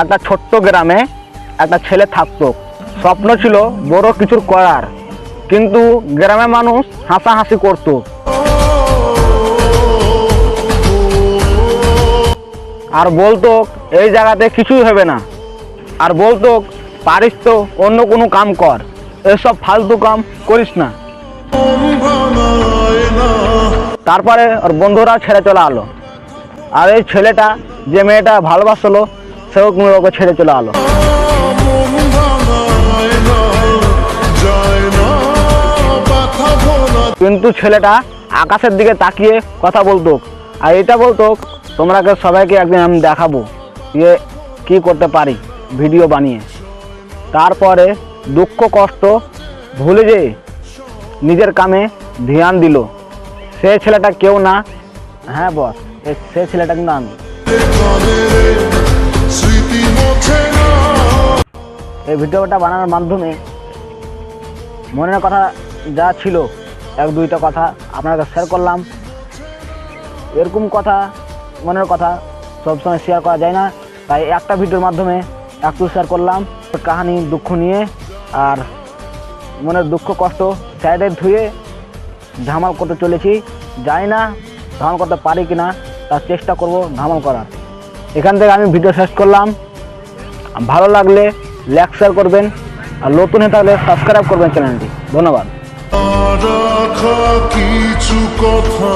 একটা ছোট্ট গ্রামে একটা ছেলে থাকতো। স্বপ্ন ছিল বড় কিছুর করার, কিন্তু গ্রামের মানুষ হাসাহাসি করতো। আর বলতো, এই জায়গাতে কিছুই হবে না। আর বলতো, পারিস তো অন্য কোনো কাম কর, এসব ফালতু কাম করিস না। তারপরে ওর বন্ধুরা ছেড়ে চলে আলো। আর এই ছেলেটা যে মেয়েটা ভালোবাসলো কোনো ছেড়ে চলে আলো। কিন্তু ছেলেটা আকাশের দিকে তাকিয়ে কথা বলতো। আর এটা বলতো, তোমরাকে সবাইকে একদিন আমি দেখাবো যে কি করতে পারি ভিডিও বানিয়ে। তারপরে দুঃখ, কষ্ট ভুলে যে নিজের কামে ধ্যান দিল। সে ছেলেটা কেউ না। হ্যাঁ বস সে ছেলেটা কিন্তু আমি। এই ভিডিওটা বানানোর মাধ্যমে মনের কথা যা ছিল, এক দুইটা কথা আপনাকে শেয়ার করলাম। এরকম কথা, মনের কথা সবসময় শেয়ার করা যায় না। তাই একটা ভিডিওর মাধ্যমে একটু শেয়ার করলাম, কাহানি, দুঃখ নিয়ে, আর মনের দুঃখ, কষ্ট সাইডে ধুয়ে ধামাল করতে চলেছি। জানি না ধামাল করতে পারি কি না তার চেষ্টা করব ধামাল করার। এখান থেকে আমি ভিডিও শেষ করলাম। ভালো লাগলে লাইক শেয়ার করবেন। আর নতুন হয়ে তাহলে সাবস্ক্রাইব করবেন চ্যানেলটি ধন্যবাদ। কিছু কথা